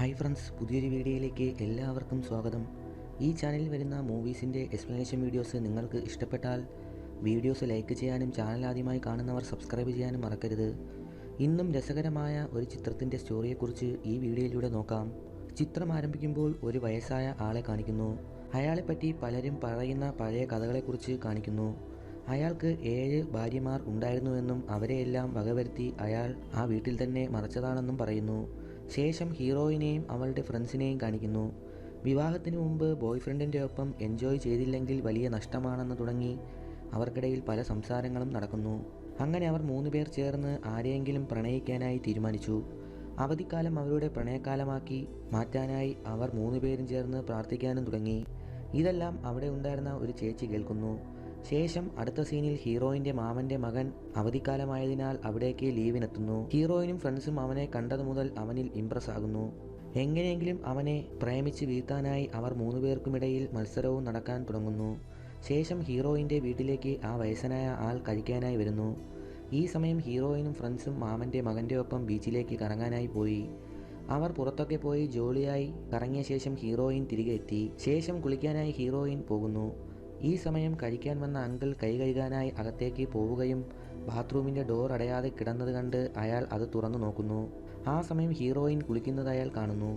Hi friends പുതിയൊരു വീഡിയോയിലേക്ക് എല്ലാവർക്കും സ്വാഗതം. ഈ ചാനലിൽ വരുന്ന മൂവീസിന്റെ എക്സ്പ്ലനേഷൻ വീഡിയോസ് നിങ്ങൾക്ക് ഇഷ്ടപ്പെട്ടാൽ വീഡിയോസ് ലൈക്ക് ചെയ്യാനും ചാനൽ ആദ്യമായി കാണുന്നവർ സബ്സ്ക്രൈബ് ചെയ്യാനും മറക്കരുത്. ഇന്നും രസകരമായ ഒരു ചിത്രത്തിന്റെ സ്റ്റോറിയെക്കുറിച്ച് ഈ വീഡിയോയിലൂടെ നോക്കാം. ചിത്രം ആരംഭിക്കുമ്പോൾ ഒരു വയസ്സായ ആളെ കാണിക്കുന്നു. അയാളെപ്പറ്റി പലരും പറയുന്ന പഴയ കഥകളെക്കുറിച്ച് കാണിക്കുന്നു. അയാൾക്ക് ഏഴ് ഭാര്യമാർ ഉണ്ടായിരുന്നുവെന്നും അവരെയെല്ലാം വകവരുത്തി അയാൾ ആ വീട്ടിൽ തന്നെ മറച്ചതാണെന്നും പറയുന്നു. ശേഷം ഹീറോയിനെയും അവളുടെ ഫ്രണ്ട്സിനെയും കാണിക്കുന്നു. വിവാഹത്തിന് മുമ്പ് ബോയ് ഫ്രണ്ടിന്റെ ഒപ്പം എൻജോയ് ചെയ്തില്ലെങ്കിൽ വലിയ നഷ്ടമാണെന്ന് തുടങ്ങി അവർക്കിടയിൽ പല സംസാരങ്ങളും നടക്കുന്നു. അങ്ങനെ അവർ മൂന്ന് പേർ ചേർന്ന് ആരെയെങ്കിലും പ്രണയിക്കാനായി തീരുമാനിച്ചു. അവധിക്കാലം അവരുടെ പ്രണയകാലമാക്കി മാറ്റാനായി അവർ മൂന്ന് പേരും ചേർന്ന് പ്രാർത്ഥിക്കാനും തുടങ്ങി. ഇതെല്ലാം അവിടെ ഉണ്ടായിരുന്ന ഒരു ചേച്ചി കേൾക്കുന്നു. ശേഷം അടുത്ത സീനിൽ ഹീറോയിന്റെ മാമന്റെ മകൻ അവധിക്കാലമായതിനാൽ അവിടേക്ക് ലീവിനെത്തുന്നു. ഹീറോയിനും ഫ്രണ്ട്സും അവനെ കണ്ടതു മുതൽ അവനിൽ ഇംപ്രസ് ആകുന്നു. എങ്ങനെയെങ്കിലും അവനെ പ്രേമിച്ച് വീഴ്ത്താനായി അവർ മൂന്നുപേർക്കുമിടയിൽ മത്സരവും നടക്കാൻ തുടങ്ങുന്നു. ശേഷം ഹീറോയിന്റെ വീട്ടിലേക്ക് ആ വയസ്സനായ ആൾ കഴിക്കാനായി വരുന്നു. ഈ സമയം ഹീറോയിനും ഫ്രണ്ട്സും മാമന്റെ മകന്റെ ഒപ്പം ബീച്ചിലേക്ക് കറങ്ങാനായി പോയി. അവർ പുറത്തൊക്കെ പോയി ജോളിയായി കറങ്ങിയ ശേഷം ഹീറോയിൻ തിരികെ എത്തി. ശേഷം കുളിക്കാനായി ഹീറോയിൻ പോകുന്നു. ഈ സമയം കഴിക്കാൻ വന്ന അങ്കിൾ കൈ കഴുകാനായി അകത്തേക്ക് പോവുകയും ബാത്റൂമിന്റെ ഡോർ അടയാതെ കിടന്നത് കണ്ട് അയാൾ അത് തുറന്നു നോക്കുന്നു. ആ സമയം ഹീറോയിൻ കുളിക്കുന്നത് അയാൾ കാണുന്നു.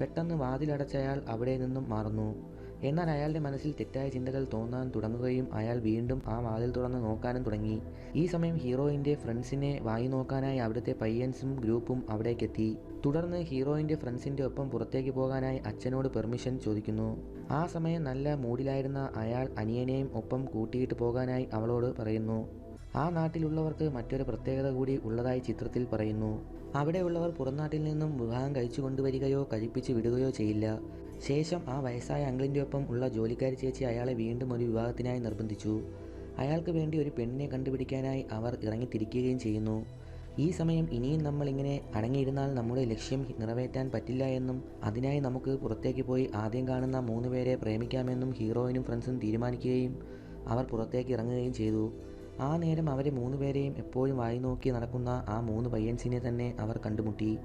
പെട്ടെന്ന് വാതിലടച്ച അയാൾ അവിടെ നിന്നും മാറുന്നു. എന്നാൽ അയാളുടെ മനസ്സിൽ തെറ്റായ ചിന്തകൾ തോന്നാൻ തുടങ്ങുകയും അയാൾ വീണ്ടും ആ വാതിൽ തുറന്ന് നോക്കാനും തുടങ്ങി. ഈ സമയം ഹീറോയിന്റെ ഫ്രണ്ട്സിനെ വായി നോക്കാനായി അവിടുത്തെ പയ്യൻസും ഗ്രൂപ്പും അവിടേക്കെത്തി. തുടർന്ന് ഹീറോയിന്റെ ഫ്രണ്ട്സിന്റെ ഒപ്പം പുറത്തേക്ക് പോകാനായി അച്ഛനോട് പെർമിഷൻ ചോദിക്കുന്നു. ആ സമയം നല്ല മൂഡിലായിരുന്ന അയാൾ അനിയനെയും ഒപ്പം കൂട്ടിയിട്ട് പോകാനായി അവളോട് പറയുന്നു. ആ നാട്ടിലുള്ളവർക്ക് മറ്റൊരു പ്രത്യേകത കൂടി ഉള്ളതായി ചിത്രത്തിൽ പറയുന്നു. അവിടെയുള്ളവർ പുറംനാട്ടിൽ നിന്നും വിവാഹം കഴിച്ചു കൊണ്ടുവരികയോ കഴിപ്പിച്ച് വിടുകയോ ചെയ്യില്ല. ശേഷം ആ വയസ്സായ അങ്കിളിന്റെ ഒപ്പം ഉള്ള ജോലിക്കാരി ചേച്ചി അയാളെ വീണ്ടും ഒരു വിവാഹത്തിനായി നിർബന്ധിച്ചു. അയാൾക്ക് വേണ്ടി ഒരു പെണ്ണിനെ കണ്ടുപിടിക്കാനായി അവർ ഇറങ്ങിത്തിരിക്കുകയും ചെയ്യുന്നു. ഈ സമയം ഇനിയും നമ്മളിങ്ങനെ അടങ്ങിയിരുന്നാൽ നമ്മുടെ ലക്ഷ്യം നിറവേറ്റാൻ പറ്റില്ല എന്നും അതിനായി നമുക്ക് പുറത്തേക്ക് പോയി ആദ്യം കാണുന്ന മൂന്ന് പേരെ പ്രേമിക്കാമെന്നും ഹീറോയിനും ഫ്രണ്ട്സും തീരുമാനിക്കുകയും അവർ പുറത്തേക്ക് ഇറങ്ങുകയും ചെയ്തു. ആ നേരം അവരെ മൂന്ന് പേരെയും എപ്പോഴും വായി നോക്കി നടക്കുന്ന ആ മൂന്ന് പയ്യൻസിനെ തന്നെ അവർ കണ്ടുമുട്ടി.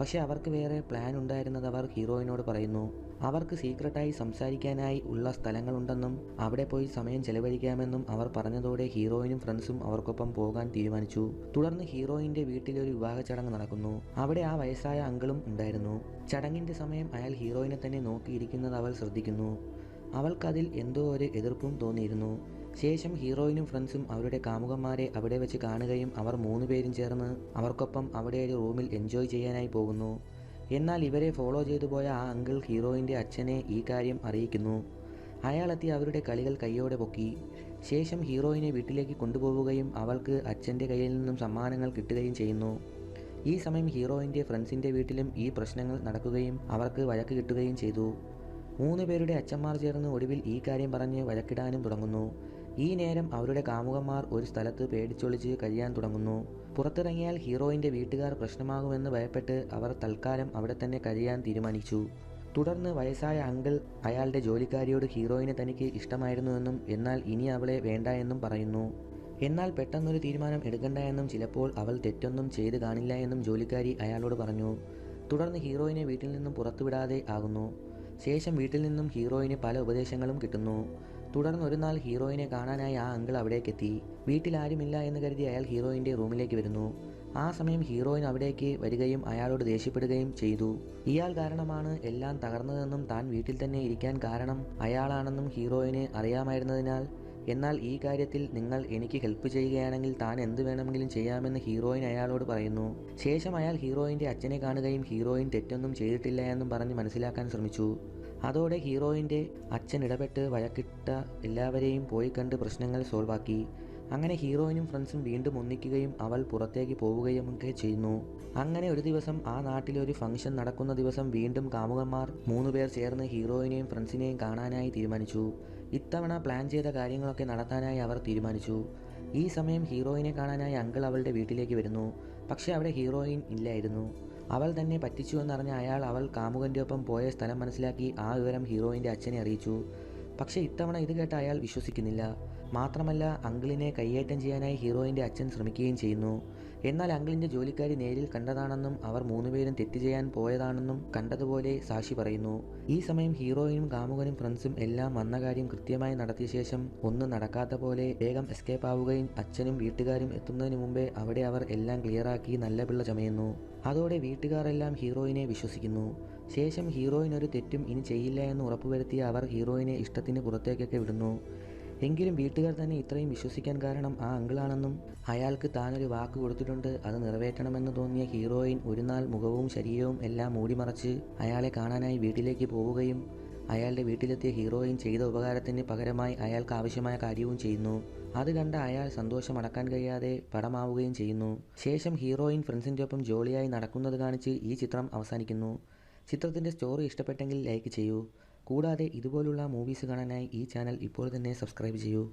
പക്ഷേ അവർക്ക് വേറെ പ്ലാൻ ഉണ്ടായിരുന്നത് അവർ ഹീറോയിനോട് പറയുന്നു. അവർക്ക് സീക്രട്ടായി സംസാരിക്കാനായി ഉള്ള സ്ഥലങ്ങളുണ്ടെന്നും അവിടെ പോയി സമയം ചെലവഴിക്കാമെന്നും അവർ പറഞ്ഞതോടെ ഹീറോയിനും ഫ്രണ്ട്സും അവർക്കൊപ്പം പോകാൻ തീരുമാനിച്ചു. തുടർന്ന് ഹീറോയിന്റെ വീട്ടിലൊരു വിവാഹ ചടങ്ങ് നടക്കുന്നു. അവിടെ ആ വയസ്സായ അങ്കിളും ഉണ്ടായിരുന്നു. ചടങ്ങിന്റെ സമയം അയാൾ ഹീറോയിനെ തന്നെ നോക്കിയിരിക്കുന്നത് അവൾ ശ്രദ്ധിക്കുന്നു. അവൾക്കതിൽ എന്തോ ഒരു എതിർപ്പും തോന്നിയിരുന്നു. ശേഷം ഹീറോയിനും ഫ്രണ്ട്സും അവരുടെ കാമുകന്മാരെ അവിടെ വെച്ച് കാണുകയും അവർ മൂന്നുപേരും ചേർന്ന് അവർക്കൊപ്പം അവിടെ ഒരു റൂമിൽ എൻജോയ് ചെയ്യാനായി പോകുന്നു. എന്നാൽ ഇവരെ ഫോളോ ചെയ്തു പോയ ആ അങ്കിൾ ഹീറോയിന്റെ അച്ഛനെ ഈ കാര്യം അറിയിക്കുന്നു. അയാളെത്തി അവരുടെ കളികൾ കൈയോടെ പൊക്കി. ശേഷം ഹീറോയിനെ വീട്ടിലേക്ക് കൊണ്ടുപോവുകയും അവൾക്ക് അച്ഛന്റെ കയ്യിൽ നിന്നും സമ്മാനങ്ങൾ കിട്ടുകയും ചെയ്യുന്നു. ഈ സമയം ഹീറോയിന്റെ ഫ്രണ്ട്സിന്റെ വീട്ടിലും ഈ പ്രശ്നങ്ങൾ നടക്കുകയും അവർക്ക് വഴക്ക് കിട്ടുകയും ചെയ്തു. മൂന്ന് പേരുടെ അച്ഛന്മാർ ചേർന്ന് ഒടുവിൽ ഈ കാര്യം പറഞ്ഞ് വഴക്കിടാനും തുടങ്ങുന്നു. ഈ നേരം അവരുടെ കാമുകന്മാർ ഒരു സ്ഥലത്ത് പേടിച്ചൊളിച്ച് കഴിയാൻ തുടങ്ങുന്നു. പുറത്തിറങ്ങിയാൽ ഹീറോയിന്റെ വീട്ടുകാർ പ്രശ്നമാകുമെന്ന് ഭയപ്പെട്ട് അവർ തൽക്കാലം അവിടെ തന്നെ കഴിയാൻ തീരുമാനിച്ചു. തുടർന്ന് വയസ്സായ അങ്കിൾ അയാളുടെ ജോലിക്കാരിയോട് ഹീറോയിനെ തനിക്ക് ഇഷ്ടമായിരുന്നുവെന്നും എന്നാൽ ഇനി അവളെ വേണ്ട എന്നും പറയുന്നു. എന്നാൽ പെട്ടെന്നൊരു തീരുമാനം എടുക്കണ്ട എന്നും ചിലപ്പോൾ അവൾ തെറ്റൊന്നും ചെയ്ത് കാണില്ല എന്നും ജോലിക്കാരി അയാളോട് പറഞ്ഞു. തുടർന്ന് ഹീറോയിനെ വീട്ടിൽ നിന്നും പുറത്തുവിടാതെ ആകുന്നു. ശേഷം വീട്ടിൽ നിന്നും ഹീറോയിന് പല ഉപദേശങ്ങളും കിട്ടുന്നു. തുടർന്ന് ഒരു നാൾ ഹീറോയിനെ കാണാനായി ആ അങ്കിൾ അവിടേക്കെത്തി. വീട്ടിൽ ആരുമില്ല എന്ന് കരുതി അയാൾ ഹീറോയിന്റെ റൂമിലേക്ക് വരുന്നു. ആ സമയം ഹീറോയിൻ അവിടേക്ക് വരികയും അയാളോട് ദേഷ്യപ്പെടുകയും ചെയ്തു. ഇയാൾ കാരണമാണ് എല്ലാം തകർന്നതെന്നും താൻ വീട്ടിൽ തന്നെ ഇരിക്കാൻ കാരണം അയാളാണെന്നും ഹീറോയിന് അറിയാമായിരുന്നതിനാൽ. എന്നാൽ ഈ കാര്യത്തിൽ നിങ്ങൾ എനിക്ക് ഹെൽപ്പ് ചെയ്യുകയാണെങ്കിൽ താൻ എന്ത് വേണമെങ്കിലും ചെയ്യാമെന്ന് ഹീറോയിൻ അയാളോട് പറയുന്നു. ശേഷം അയാൾ ഹീറോയിന്റെ അച്ഛനെ കാണുകയും ഹീറോയിൻ തെറ്റൊന്നും ചെയ്തിട്ടില്ല എന്നും പറഞ്ഞ് മനസ്സിലാക്കാൻ ശ്രമിച്ചു. അതോടെ ഹീറോയിന്റെ അച്ഛൻ ഇടപെട്ട് വഴക്കിട്ട എല്ലാവരെയും പോയി കണ്ട് പ്രശ്നങ്ങൾ സോൾവാക്കി. അങ്ങനെ ഹീറോയിനും ഫ്രണ്ട്സും വീണ്ടും ഒന്നിക്കുകയും അവൾ പുറത്തേക്ക് പോവുകയും ഒക്കെ ചെയ്യുന്നു. അങ്ങനെ ഒരു ദിവസം ആ നാട്ടിൽ ഒരു ഫംഗ്ഷൻ നടക്കുന്ന ദിവസം വീണ്ടും കാമുകന്മാർ മൂന്ന് പേർ ചേർന്ന് ഹീറോയിനെയും ഫ്രണ്ട്സിനെയും കാണാനായി തീരുമാനിച്ചു. ഇത്തവണ പ്ലാൻ ചെയ്ത കാര്യങ്ങളൊക്കെ നടത്താനായി അവർ തീരുമാനിച്ചു. ഈ സമയം ഹീറോയിനെ കാണാനായി അങ്കിൾ അവളുടെ വീട്ടിലേക്ക് വരുന്നു. പക്ഷേ അവിടെ ഹീറോയിൻ ഇല്ലായിരുന്നു. അവൾ തന്നെ പറ്റിച്ചുവെന്നറിഞ്ഞ അയാൾ അവൾ കാമുകന്റെ ഒപ്പം പോയ സ്ഥലം മനസ്സിലാക്കി ആ വിവരം ഹീറോയിന്റെ അച്ഛനെ അറിയിച്ചു. പക്ഷേ ഇത്തവണ ഇത് കേട്ട അയാൾ വിശ്വസിക്കുന്നില്ല. മാത്രമല്ല അങ്കിളിനെ കയ്യേറ്റം ചെയ്യാനായി ഹീറോയിന്റെ അച്ഛൻ ശ്രമിക്കുകയും ചെയ്യുന്നു. എന്നാൽ അങ്കിളിന്റെ ജോലിക്കാരി നേരിൽ കണ്ടതാണെന്നും അവർ മൂന്നുപേരും തെറ്റ് ചെയ്യാൻ പോയതാണെന്നും കണ്ടതുപോലെ സാക്ഷി പറയുന്നു. ഈ സമയം ഹീറോയിനും കാമുകനും ഫ്രണ്ട്സും എല്ലാം വന്ന കാര്യം കൃത്യമായി നടത്തിയ ശേഷം ഒന്നും നടക്കാത്ത പോലെ വേഗം എസ്കേപ്പ് ആവുകയും അച്ഛനും വീട്ടുകാരും എത്തുന്നതിന് മുമ്പേ അവിടെ അവർ എല്ലാം ക്ലിയറാക്കി നല്ല പിള്ള ചമയുന്നു. അതോടെ വീട്ടുകാരെല്ലാം ഹീറോയിനെ വിശ്വസിക്കുന്നു. ശേഷം ഹീറോയിൻ ഒരു തെറ്റും ഇനി ചെയ്യില്ല എന്ന് ഉറപ്പുവരുത്തിയ അവർ ഹീറോയിനെ ഇഷ്ടത്തിന് പുറത്തേക്കൊക്കെ വിടുന്നു. എങ്കിലും വീട്ടുകാർ തന്നെ ഇത്രയും വിശ്വസിക്കാൻ കാരണം ആ അങ്കിളാണെന്നും അയാൾക്ക് താനൊരു വാക്ക് കൊടുത്തിട്ടുണ്ട് അത് നിറവേറ്റണമെന്ന് തോന്നിയ ഹീറോയിൻ ഒരു നാൾ മുഖവും ശരീരവും എല്ലാം മൂടിമറച്ച് അയാളെ കാണാനായി വീട്ടിലേക്ക് പോവുകയും അയാളുടെ വീട്ടിലെത്തിയ ഹീറോയിൻ ചെയ്ത ഉപകാരത്തിന് പകരമായി അയാൾക്ക് ആവശ്യമായ കാര്യവും ചെയ്യുന്നു. അത് കണ്ട അയാൾ സന്തോഷം അടക്കാൻ കഴിയാതെ പടമാവുകയും ചെയ്യുന്നു. ശേഷം ഹീറോയിൻ ഫ്രണ്ട്സിന്റെ ഒപ്പം ജോളിയായി നടക്കുന്നത് കാണിച്ച് ഈ ചിത്രം അവസാനിക്കുന്നു. ചിത്രത്തിന്റെ സ്റ്റോറി ഇഷ്ടപ്പെട്ടെങ്കിൽ ലൈക്ക് ചെയ്യൂ. കൂടാതെ ഇതുപോലുള്ള മൂവീസ് കാണാനായി ഈ ചാനൽ ഇപ്പോൾ തന്നെ സബ്സ്ക്രൈബ് ചെയ്യൂ.